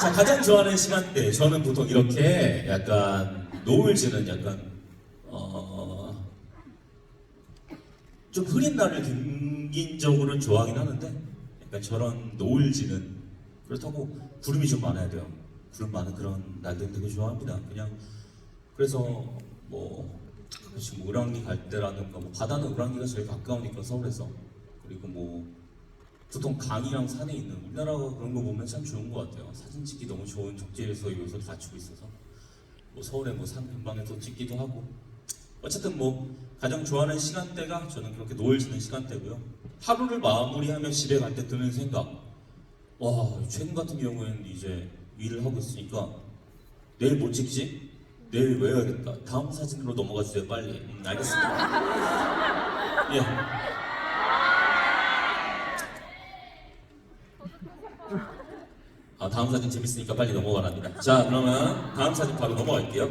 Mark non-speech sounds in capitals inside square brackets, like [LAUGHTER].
자, 가장 좋아하는 시간대. 저는 보통 이렇게 약간 노을 지는 약간, 어, 좀 흐린 날을 긍긴적으로는 좋아하긴 하는데, 약간 저런 노을 지는, 그렇다고 구름이 좀 많아야 돼요. 구름 많은 그런 날들 되게 좋아합니다. 그냥, 그래서 뭐, 지금 우랑리 갈 때라든가, 뭐, 바다는 우랑리가 제일 가까우니까 서울에서. 그리고 뭐, 보통 강이랑 산에 있는 우리나라가 그런 거 보면 참 좋은 것 같아요. 사진 찍기 너무 좋은 적재에서 요소를 갖추고 있어서 뭐 서울에 뭐 산 근방에서 찍기도 하고 어쨌든 뭐 가장 좋아하는 시간대가 저는 그렇게 노을 지는 시간대고요. 하루를 마무리하면 집에 갈 때 드는 생각. 와 최근 같은 경우에는 이제 일을 하고 있으니까 내일 못 찍지? 내일 외워야겠다. 다음 사진으로 넘어가 주세요 빨리. 음, 알겠습니다. [LAUGHS] 예. 아, 다음 사진 재밌으니까 빨리 넘어가랍니다. 자, 그러면 다음 사진 바로 넘어갈게요.